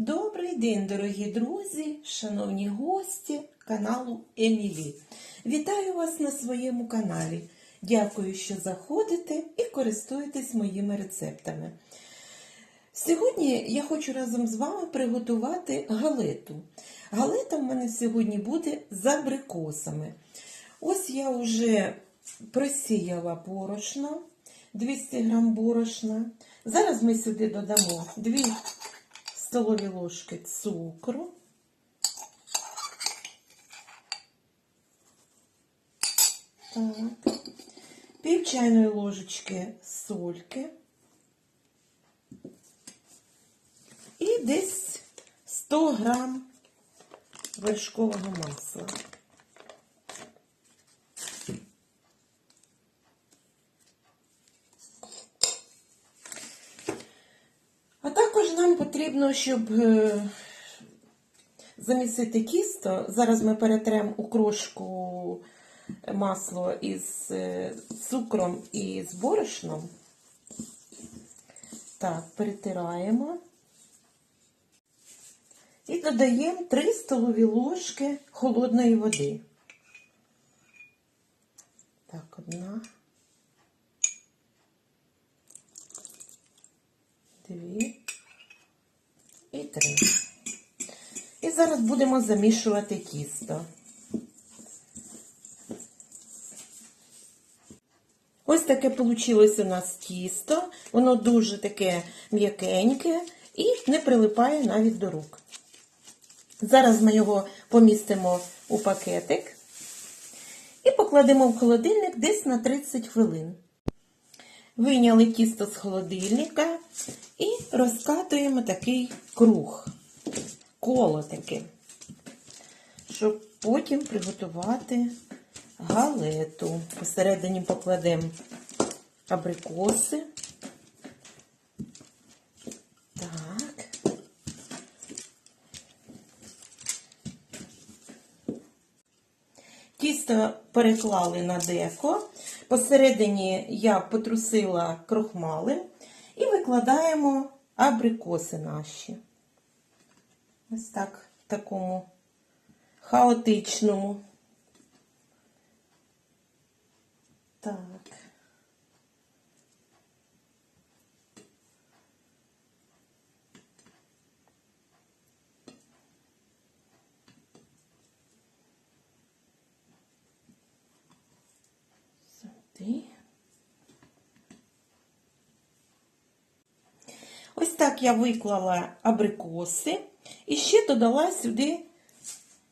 Добрий день, дорогі друзі, шановні гості каналу Емілі. Вітаю вас на своєму каналі. Дякую, що заходите і користуєтесь моїми рецептами. Сьогодні я хочу разом з вами приготувати галету. Галета в мене сьогодні буде з абрикосами. Ось я вже просіяла борошно, 200 грам борошна. Зараз ми сюди додамо 2 столові ложки цукру. Так. Пів чайної ложечки сольки. І десь 100 грам вершкового масла. А також нам потрібно, щоб е, замісити тісто. Зараз ми перетремо у крошку масло із е, цукром і з борошном. Так, перетираємо. І додаємо 3 столові ложки холодної води. Так, одна. Дві і три. І зараз будемо замішувати тісто. Ось таке вийшло у нас тісто. Воно дуже таке м'якеньке і не прилипає навіть до рук. Зараз ми його помістимо у пакетик і покладемо в холодильник десь на 30 хвилин. Вийняли тісто з холодильника і розкатуємо такий круг, коло таке, щоб потім приготувати галету. Посередині покладемо абрикоси. Так. Тісто переклали на деко. Посередині я потрусила крохмали і викладаємо абрикоси наші. Ось так, в такому хаотичному. Так. Сюди. Ось так я виклала абрикоси і ще додала сюди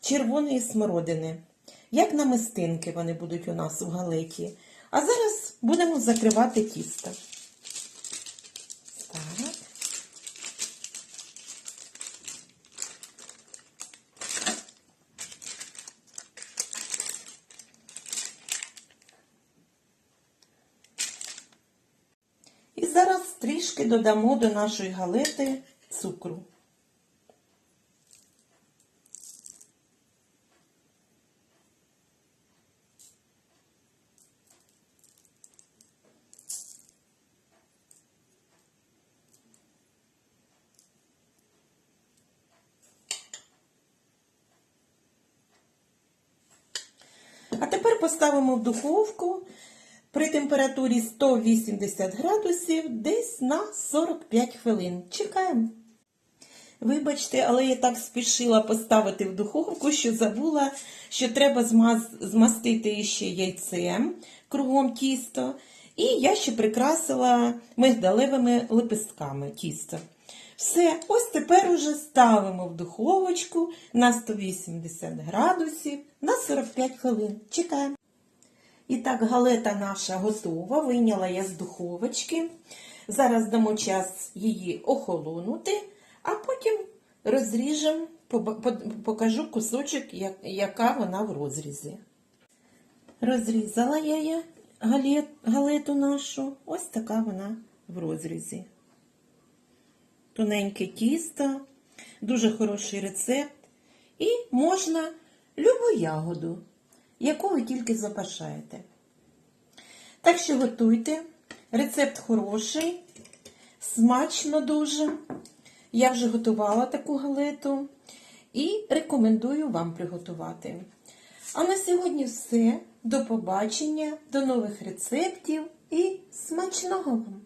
червоної смородини. Як намистинки вони будуть у нас в галеті. А зараз будемо закривати тісто. Так. І зараз трішки додамо до нашої галети цукру. А тепер поставимо в духовку при температурі 180 градусів десь на 45 хвилин. Чекаємо. Вибачте, але я так спішила поставити в духовку, що забула, що треба змаз... змастити ще яйцем кругом тісто. І я ще прикрасила мигдалевими лепестками тісто. Все, ось тепер уже ставимо в духовочку на 180 градусів на 45 хвилин. Чекаємо. І так, галета наша готова. Вийняла я з духовочки. Зараз дамо час її охолонути, а потім розріжемо, покажу кусочок, яка вона в розрізі. Розрізала я галету нашу. Ось така вона в розрізі. Тоненьке тісто, дуже хороший рецепт. І можна любу ягоду, яку ви тільки забажаєте. Так що готуйте. Рецепт хороший, смачно дуже. Я вже готувала таку галету і рекомендую вам приготувати. А на сьогодні все. До побачення, до нових рецептів і смачного вам!